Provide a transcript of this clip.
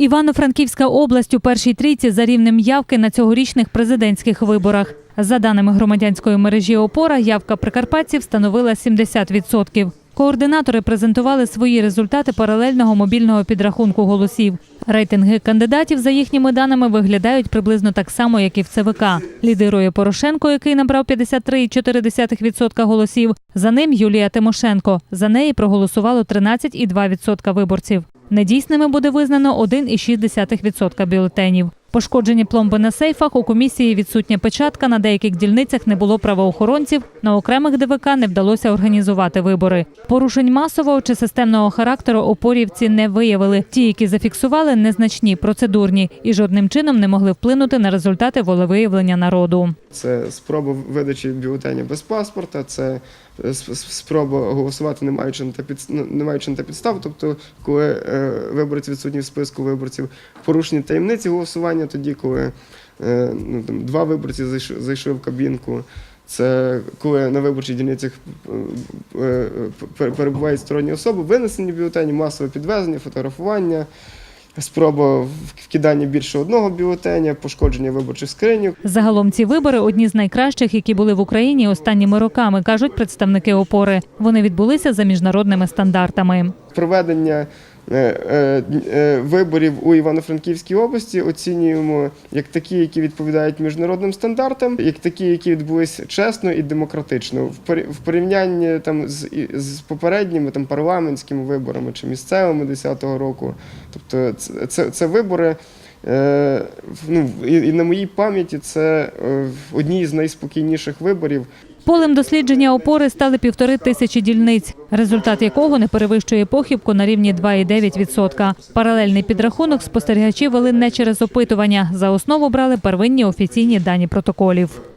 Івано-Франківська область у першій трійці за рівнем явки на цьогорічних президентських виборах. За даними громадянської мережі Опора, явка прикарпатців становила 70%. Координатори презентували свої результати паралельного мобільного підрахунку голосів. Рейтинги кандидатів, за їхніми даними, виглядають приблизно так само, як і в ЦВК. Лідирує Порошенко, який набрав 53,4% голосів. За ним Юлія Тимошенко. За неї проголосувало 13,2% виборців. Недійсними буде визнано 1,6% бюлетенів. Пошкоджені пломби на сейфах у комісії відсутня печатка. На деяких дільницях не було правоохоронців. На окремих ДВК не вдалося організувати вибори. Порушень масового чи системного характеру опорівці не виявили. Ті, які зафіксували, незначні, процедурні і жодним чином не могли вплинути на результати волевиявлення народу. Це спроба видачі бюлетеня без паспорта, це е, спроба голосувати, не маючи на те під не маючи на те підстав. Тобто, коли е, виборець відсутній в списку виборців, порушені таємниці голосування, тоді, коли е, ну, там, два виборці зайшли, зайшли в кабінку. Це коли на виборчих дільницях е, е, перебувають сторонні особи, винесені бюлетені, масове підвезення, фотографування, спроба вкидання більше одного бюлетеня, пошкодження виборчих скриньок. Загалом ці вибори одні з найкращих, які були в Україні останніми роками, кажуть представники опори. Вони відбулися за міжнародними стандартами. проведення виборів у Івано-Франківській області оцінюємо як такі, які відповідають міжнародним стандартам, як такі, які відбулись чесно і демократично. В порі- порівнянні там з, з попередніми там парламентськими виборами чи місцевими 10-го року. Тобто, це, це, вибори. Е, ну, і, і на моїй пам'яті це е, одні з найспокійніших виборів. Полем дослідження опори стали півтори тисячі дільниць, результат якого не перевищує похибку на рівні 2,9%. Паралельний підрахунок спостерігачі вели не через опитування. За основу брали первинні офіційні дані протоколів.